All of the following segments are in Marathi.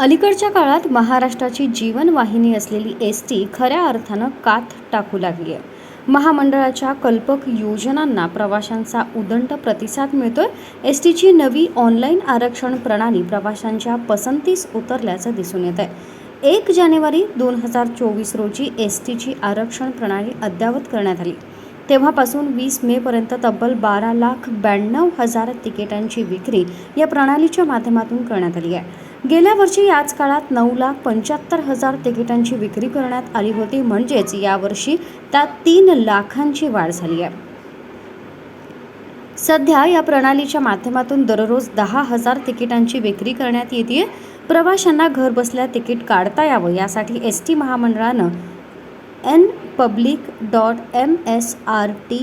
अलीकडच्या काळात महाराष्ट्राची जीवनवाहिनी असलेली एस टी खऱ्या अर्थानं कात टाकू लागली आहे. महामंडळाच्या कल्पक योजनांना प्रवाशांचा उदंड प्रतिसाद मिळतोय. एस टीची नवी ऑनलाईन आरक्षण प्रणाली प्रवाशांच्या पसंतीस उतरल्याचं दिसून येत आहे एक जानेवारी दोन हजार चोवीस रोजी एस टीची आरक्षण प्रणाली अद्ययावत करण्यात आली. तेव्हापासून वीस मेपर्यंत तब्बल बारा लाख ब्याण्णव हजार तिकिटांची विक्री या प्रणालीच्या माध्यमातून करण्यात आली आहे. गेल्या वर्षी याच काळात नऊ लाख पंच्याहत्तर हजार तिकिटांची विक्री करण्यात आली होती. म्हणजेच यावर्षी त्यात तीन लाखांची वाढ झाली आहे. सध्या या प्रणालीच्या माध्यमातून दररोज दहा हजार तिकिटांची विक्री करण्यात येते प्रवाशांना घरबसल्या तिकीट काढता यावं यासाठी एस टी महामंडळानं N public dot M S R T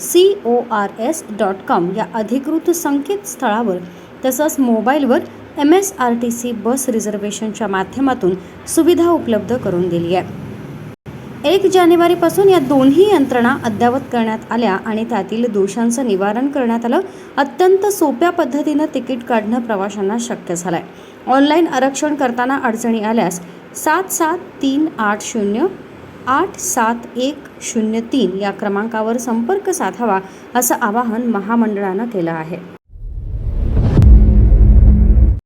C O R S dot com या अधिकृत संकेतस्थळावर तसंच मोबाईलवर M S R T C bus रिझर्वेशनच्या माध्यमातून सुविधा उपलब्ध करून दिली आहे. एक जानेवारीपासून या दोन्ही यंत्रणा अद्ययावत करण्यात आल्या आणि त्यातील दोषांचं निवारण करण्यात आलं. अत्यंत सोप्या पद्धतीनं तिकीट काढणं प्रवाशांना शक्य झालं आहे ऑनलाईन आरक्षण करताना अडचणी आल्यास सात सात तीन आठ शून्य आठ सात एक शून्य तीन या क्रमांकावर संपर्क साधावा असं आवाहन महामंडळानं केलं आहे.